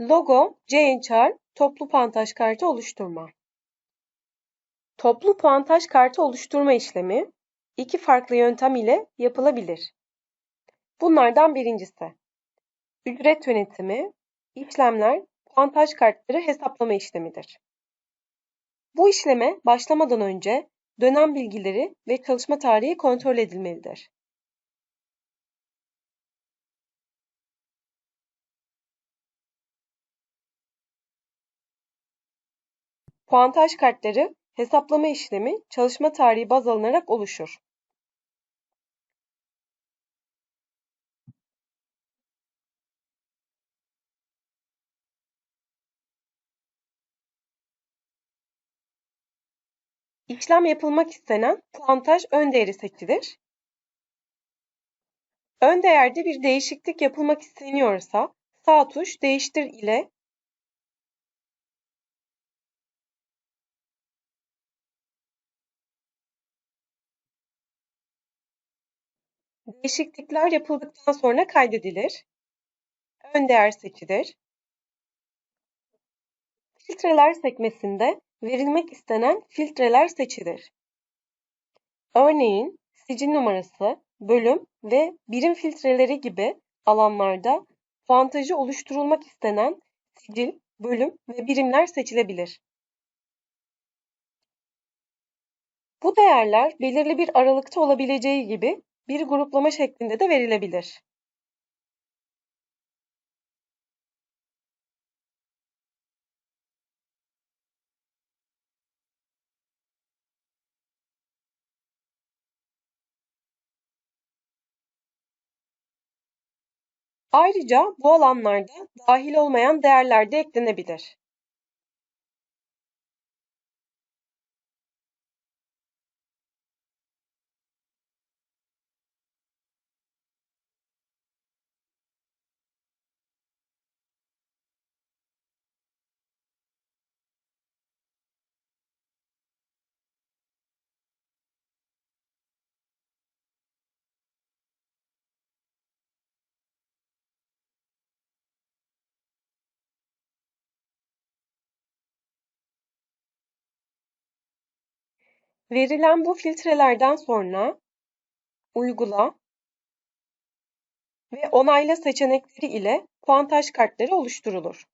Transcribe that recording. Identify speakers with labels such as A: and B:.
A: Logo, CHR, toplu puantaj kartı oluşturma. Toplu puantaj kartı oluşturma işlemi iki farklı yöntem ile yapılabilir. Bunlardan birincisi, ücret yönetimi, işlemler, puantaj kartları hesaplama işlemidir. Bu işleme başlamadan önce dönem bilgileri ve çalışma tarihi kontrol edilmelidir. Puantaj kartları hesaplama işlemi çalışma tarihi baz alınarak oluşur. İşlem yapılmak istenen puantaj ön değeri seçilir. Ön değerde bir değişiklik yapılmak isteniyorsa sağ tuş değiştir ile Değişiklikler yapıldıktan sonra kaydedilir. Ön değer seçilir. Filtreler sekmesinde verilmek istenen filtreler seçilir. Örneğin sicil numarası, bölüm ve birim filtreleri gibi alanlarda puantajı oluşturulmak istenen sicil, bölüm ve birimler seçilebilir. Bu değerler belirli bir aralıkta olabileceği gibi bir gruplama şeklinde de verilebilir. Ayrıca bu alanlarda dahil olmayan değerler de eklenebilir. Verilen bu filtrelerden sonra "Uygula" ve "Onayla" seçenekleri ile puantaj kartları oluşturulur.